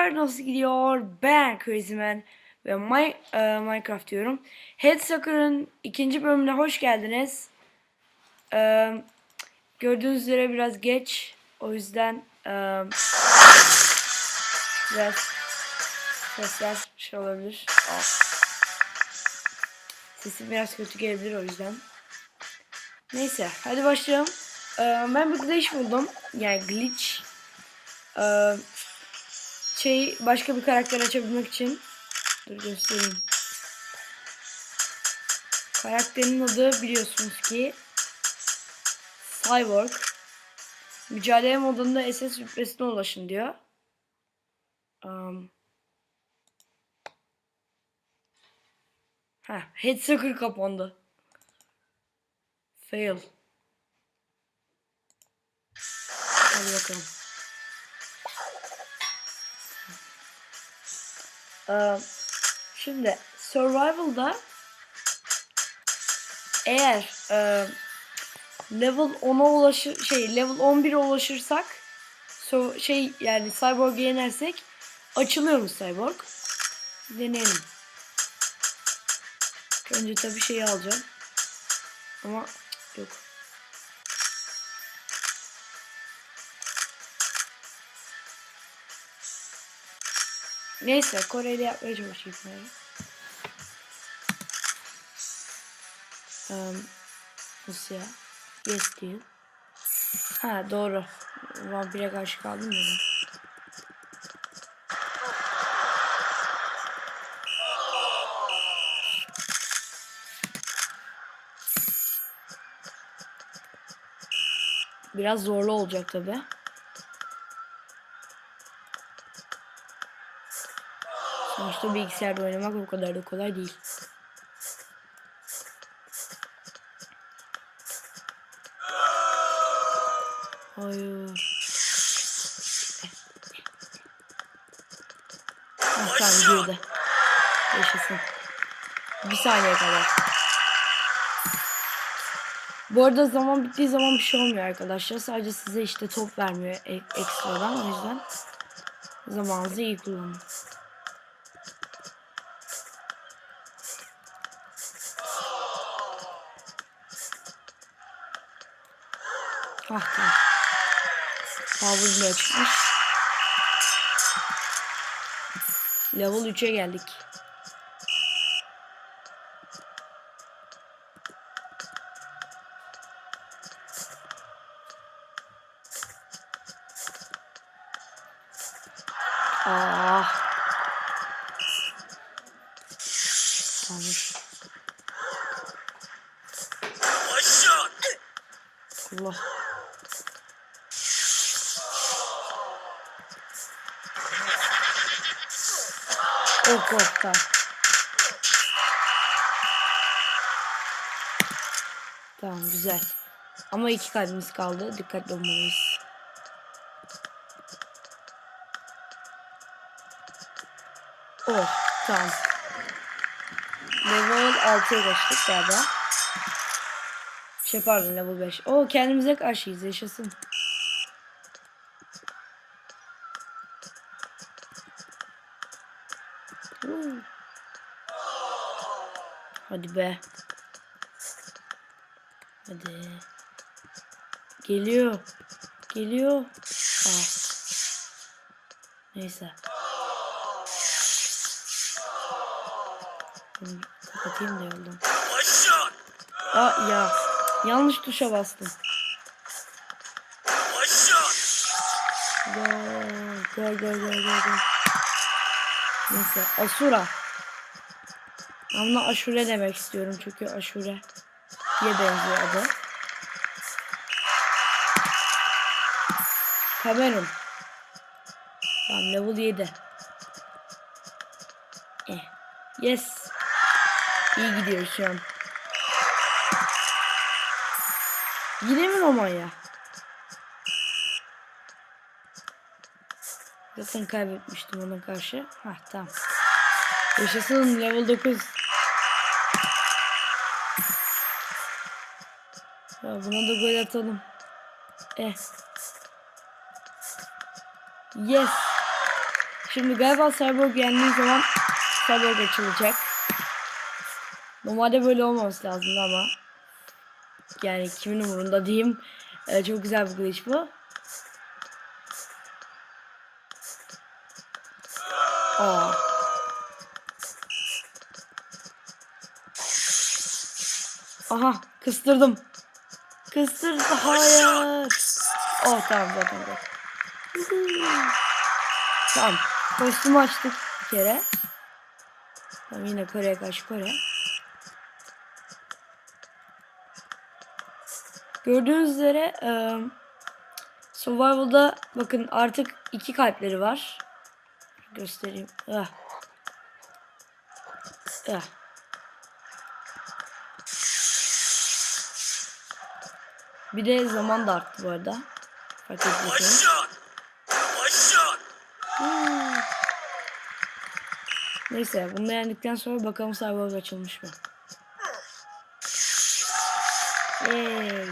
arkadaşlar nasıl gidiyor? Ben Crazy Man ve My, e, Minecraft diyorum. Headsucker'ın ikinci bölümüne hoş geldiniz. E, gördüğünüz üzere biraz geç. O yüzden e, biraz sesler şey olabilir. Sesim biraz kötü gelebilir o yüzden. Neyse hadi başlayalım. E, ben bir glitch buldum. Yani glitch. E, şey başka bir karakter açabilmek için dur göstereyim. Karakterin adı biliyorsunuz ki Cyborg. Mücadele modunda SS rütbesine ulaşın diyor. Um, ha, Headsucker kapandı. Fail. Hadi bakalım. Ee, Şimdi survival'da eğer e, level 10'a ulaşır şey level 11'e ulaşırsak so, şey yani cyborg'u yenersek açılıyormuş cyborg. Deneyelim. Önce tabii şeyi alacağım. Ama yok. Neyse Kore'yle yapmaya çalışayım ben. Um, nasıl ya? Yes diyor. Ha doğru. Vampire karşı kaldım ya. Biraz zorlu olacak tabi. Sonuçta bilgisayarda oynamak o kadar da kolay değil. Hayır. Ah tamam girdi. Yaşasın. Bir saniye kadar. Bu arada zaman bittiği zaman bir şey olmuyor arkadaşlar. Sadece size işte top vermiyor ek ekstradan. O yüzden zamanınızı iyi kullanın. Tamam. Power bile çıkmış. Level 3'e geldik. Ah. Tamam. Allah. Oh korktu. Tamam güzel. Ama iki kalbimiz kaldı. Dikkatli olmalıyız. Oh tamam. Level 6'ya geçtik galiba. Şey pardon level 5. Oo kendimize karşıyız yaşasın. Hadi be. Hadi. Geliyor. Geliyor. Ah. Neyse. Bunu kapatayım da yoldan. Aa ya. Yanlış tuşa bastım. Gel gel gel gel gel. Neyse Asura. Ama Aşure demek istiyorum çünkü Aşure diye benziyor adı. Kamerun. Tamam level 7. Eh. Yes. İyi gidiyor şu an. Yine mi Romanya? Zaten kaybetmiştim ona karşı. Hah tamam. Yaşasın level 9. Buna da gol atalım. Eh. Yes. Şimdi galiba Cyborg yendiği zaman Cyborg açılacak. Normalde böyle olmaması lazımdı ama yani kimin umurunda diyeyim. Ee, çok güzel bir glitch bu. Aa. Aha kıstırdım. Kıstırdı hayır. Oh tamam zaten zaten. Tamam. Kostümü açtık bir kere. Tamam yine Kore'ye karşı Kore. Gördüğünüz üzere e, Survival'da bakın artık iki kalpleri var. Göstereyim. Ah. Ah. Bir de zaman da arttı bu arada. Fark ettiyseniz. Hmm. Neyse bunu yendikten sonra bakalım Cyborg açılmış mı? Yay.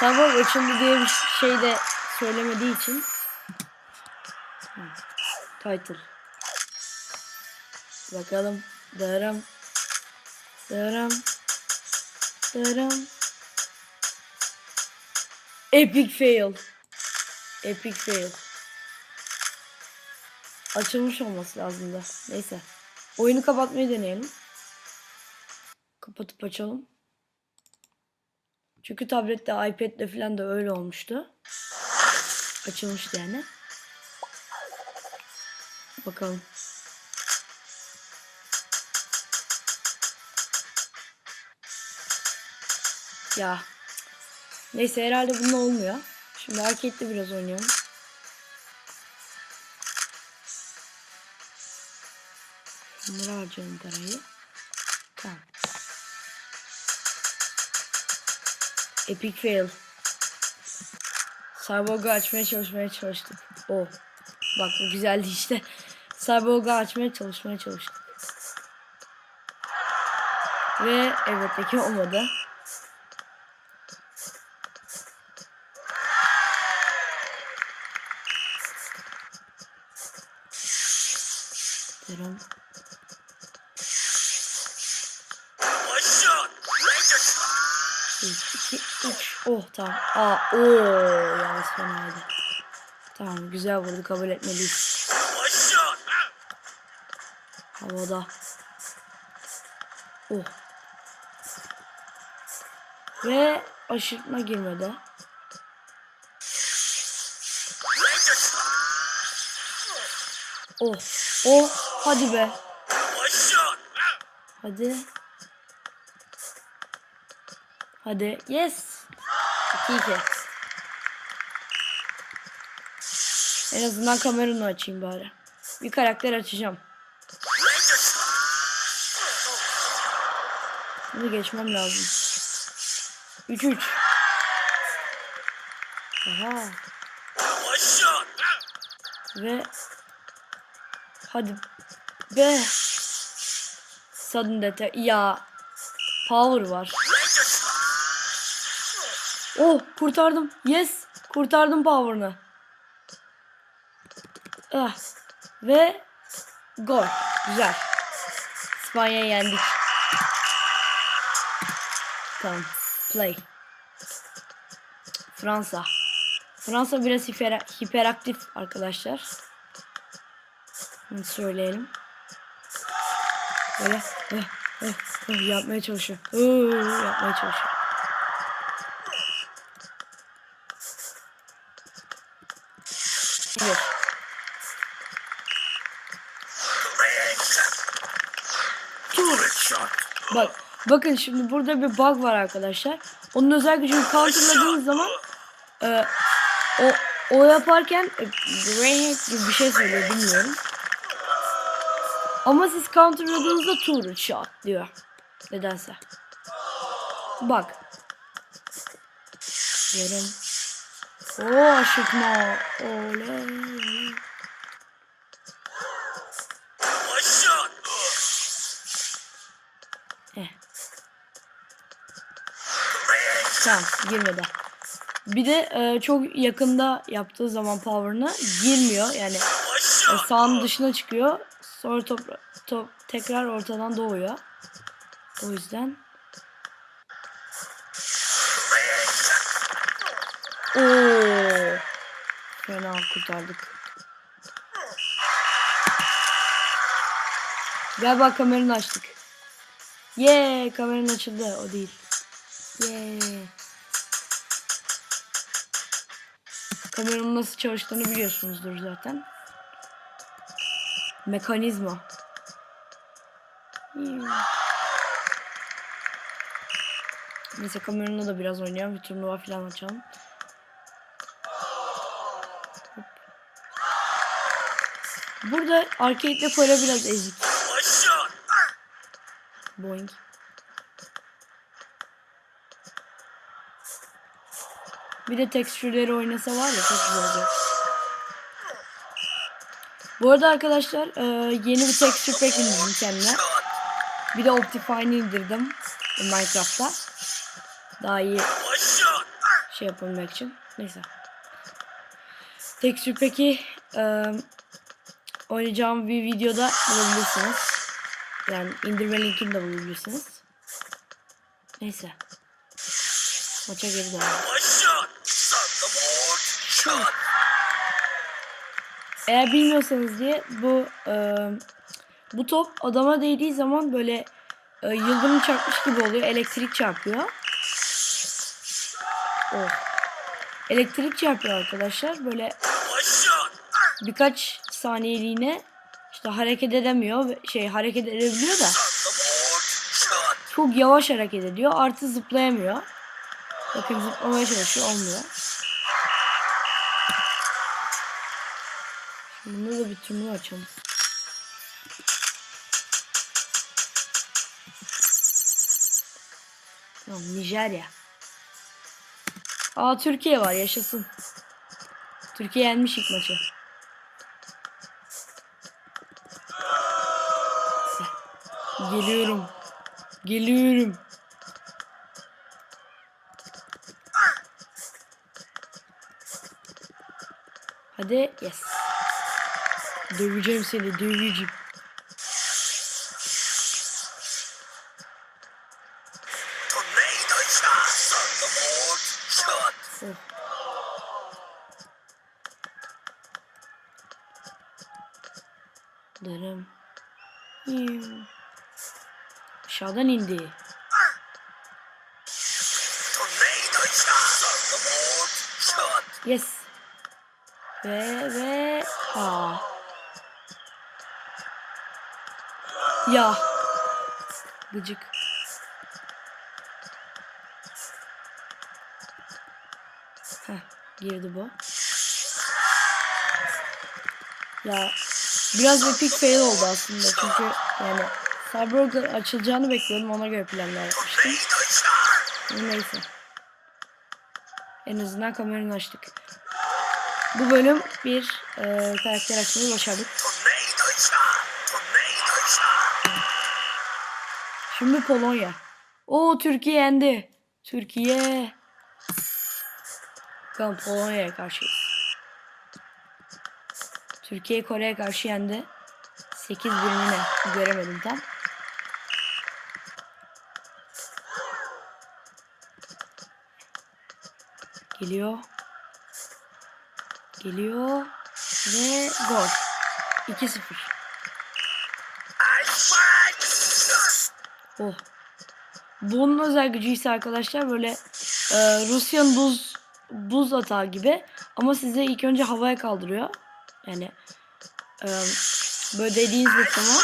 Cyborg açıldı diye bir şey de söylemediği için. Hmm. Title. Bakalım. Daram. Daram. Daram. Epic fail. Epic fail. Açılmış olması lazım da. Neyse. Oyunu kapatmayı deneyelim. Kapatıp açalım. Çünkü tablette, iPad'de falan da öyle olmuştu. Açılmıştı yani. Bakalım. Ya. Neyse herhalde bununla olmuyor. Şimdi arcade'de biraz oynayalım. Bunları harcayalım parayı. Tamam. Epic fail. Cyborg'u açmaya çalışmaya çalıştık. Oh. Bak bu güzeldi işte. Cyborg'u açmaya çalışmaya çalıştık. Ve evet peki olmadı. Oh tamam. Aa, ooo yalnız fenaydı. Tamam güzel vurdu kabul etmeliyiz. Havada. Oh. Ve aşırtma girmedi. Oh. Oh. Hadi be. Hadi. Hadi. Yes. 2-2. En azından kameranı açayım bari. Bir karakter açacağım. Bunu geçmem lazım. 3-3. Aha. Ve hadi be. Sudden death. Ya. Power var. Oh kurtardım. Yes. Kurtardım power'ını. Ah. Ve gol. Güzel. İspanya'yı yendik. Tamam. Play. Fransa. Fransa biraz hiper, hiperaktif arkadaşlar. Bunu söyleyelim. Böyle eh, eh, eh, yapmaya çalışıyor. Iıı, yapmaya çalışıyor. Evet. Bak bakın şimdi burada bir bug var arkadaşlar. Onun özel gücünü counterladığınız zaman e, o o yaparken e, grenade gibi bir şey söylüyor bilmiyorum. Ama siz counterladığınızda turret shot diyor. Nedense. Bak. Gelin. Oo aşıkma. Oley. Eh. Tamam girmedi. Bir de e, çok yakında yaptığı zaman power'ına girmiyor yani e, sahanın dışına çıkıyor. Sonra top, top tekrar ortadan doğuyor. O yüzden Oo. Fena kurtardık. Galiba kameranı açtık. Ye kameranın açıldı o değil. Ye. Kameranın nasıl çalıştığını biliyorsunuzdur zaten. Mekanizma. Hmm. Neyse kameranla da biraz oynayalım. Bir turnuva falan açalım. Hop. Burada arcade'le para biraz ezik. Boing. Bir de tekstürleri oynasa var ya çok güzel olacak. Bu arada arkadaşlar e, yeni bir texture pack indirdim kendime. Bir de Optifine'i indirdim Minecraft'ta. Daha iyi şey yapabilmek için. Neyse. Texture pack'i e, oynayacağım bir videoda bulabilirsiniz. Yani indirme linkini de bulabilirsiniz. Neyse. Maça geri dönelim. Eğer bilmiyorsanız diye bu e, bu top adama değdiği zaman böyle e, yıldırım çarpmış gibi oluyor. Elektrik çarpıyor. Oh. Elektrik çarpıyor arkadaşlar. Böyle birkaç saniyeliğine işte hareket edemiyor. Şey hareket edebiliyor da çok yavaş hareket ediyor. Artı zıplayamıyor. Bakın zıplamaya çalışıyor. Olmuyor. Bunda da bir turnuva açalım. Tamam Nijerya. Aa Türkiye var yaşasın. Türkiye yenmiş ilk maçı. Geliyorum. Geliyorum. Hadi yes. Döveceğim seni döveceğim. Oh. Yiu. Aşağıdan indi. Yes. Ve ve aa. Ya. Gıcık. Heh, girdi bu. Ya biraz epic fail oldu aslında çünkü yani Cyberpunk açılacağını bekliyordum ona göre planlar yapmıştım. Neyse. En azından kameranı açtık. Bu bölüm bir e, karakter açmayı başardık. Şimdi Polonya. O Türkiye yendi. Türkiye. Bakalım Polonya'ya karşıyız. Türkiye Kore'ye karşı yendi. 8 birimine göremedim tam. Geliyor. Geliyor. Ve gol. 2-0. Oh. Bunun özel gücü ise arkadaşlar böyle e, Rusya'nın buz buz atağı gibi ama size ilk önce havaya kaldırıyor. Yani e, böyle dediğiniz zaman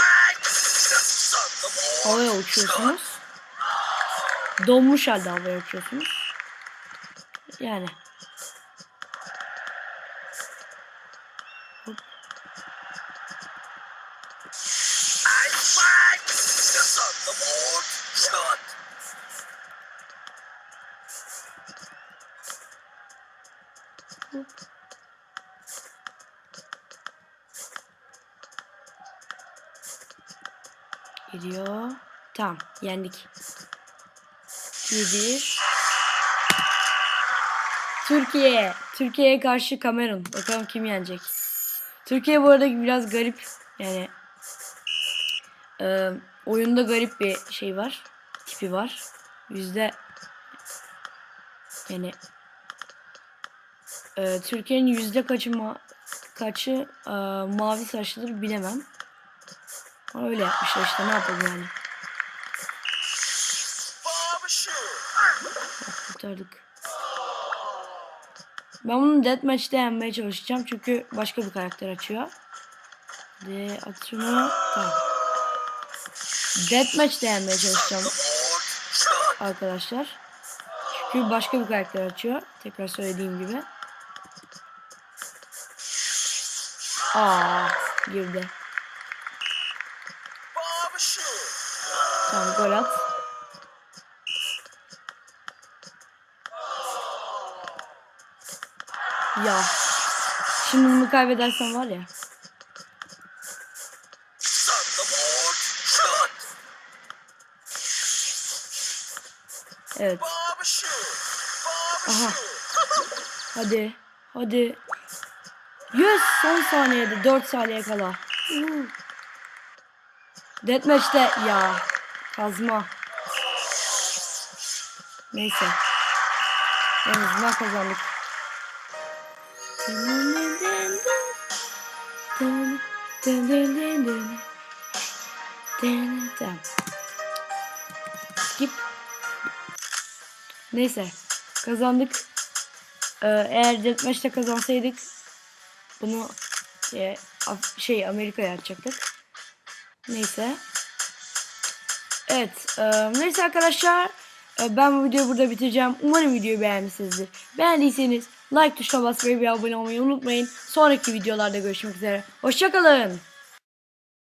havaya uçuyorsunuz. Donmuş halde havaya uçuyorsunuz. Yani. Hop. Hop. Geliyor. Tamam yendik. 1 Türkiye. Türkiye'ye karşı Kamerun. Bakalım kim yenecek. Türkiye bu arada biraz garip yani e, oyunda garip bir şey var tipi var yüzde yani e, Türkiye'nin yüzde kaçı ma- kaçı e, mavi saçlıdır bilemem öyle yapmışlar işte ne yapalım yani kurtardık ben bunu deathmatch'te yenmeye çalışacağım çünkü başka bir karakter açıyor. De at şunu. Deathmatch'te yenmeye çalışacağım arkadaşlar. Çünkü başka bir karakter açıyor. Tekrar söylediğim gibi. Aa girdi. Tamam gol at. Ya. Şimdi bunu kaybedersem var ya. Evet. Aha. Hadi. Hadi. Yes son saniyede 4 saniye kala. Deathmatch'te ya. Kazma. Neyse. En azından kazandık. Skip. Neyse. Kazandık. Ee, eğer deathmatch'te kazansaydık bunu Af- şey Amerika'ya atacaktık. Neyse. Evet. e, neyse arkadaşlar. e, ben bu videoyu burada bitireceğim. Umarım videoyu beğenmişsinizdir. Beğendiyseniz like tuşuna basmayı ve abone olmayı unutmayın. Sonraki videolarda görüşmek üzere. Hoşçakalın.